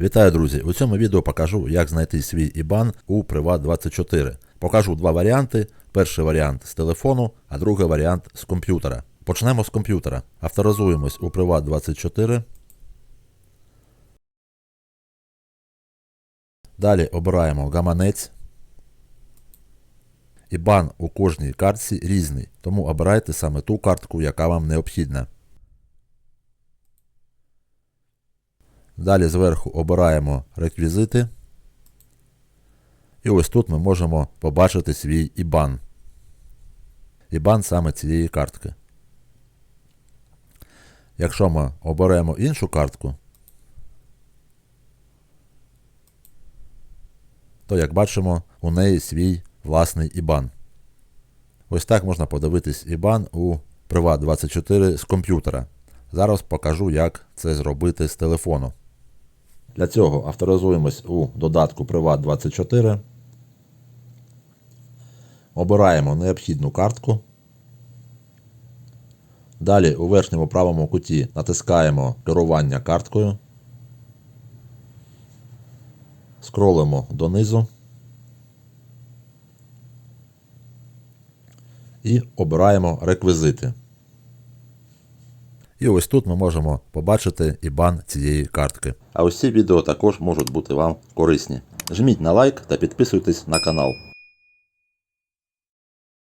Вітаю, друзі! У цьому відео покажу, як знайти свій IBAN у Privat24. Покажу два варіанти. Перший варіант з телефону, а другий варіант з комп'ютера. Почнемо з комп'ютера. Авторизуємось у Privat24. Далі обираємо гаманець. IBAN у кожній картці різний, тому обирайте саме ту картку, яка вам необхідна. Далі зверху обираємо реквізити. І ось тут ми можемо побачити свій IBAN. IBAN саме цієї картки. Якщо ми оберемо іншу картку, то, як бачимо, у неї свій власний IBAN. Ось так можна подивитись IBAN у Privat24 з комп'ютера. Зараз покажу, як це зробити з телефону. Для цього авторизуємось у додатку Privat24. Обираємо необхідну картку. Далі у верхньому правому куті натискаємо керування карткою. Скролимо донизу. І обираємо реквізити. І ось тут ми можемо побачити IBAN цієї картки. А ось ці відео також можуть бути вам корисні. Жміть на лайк та підписуйтесь на канал.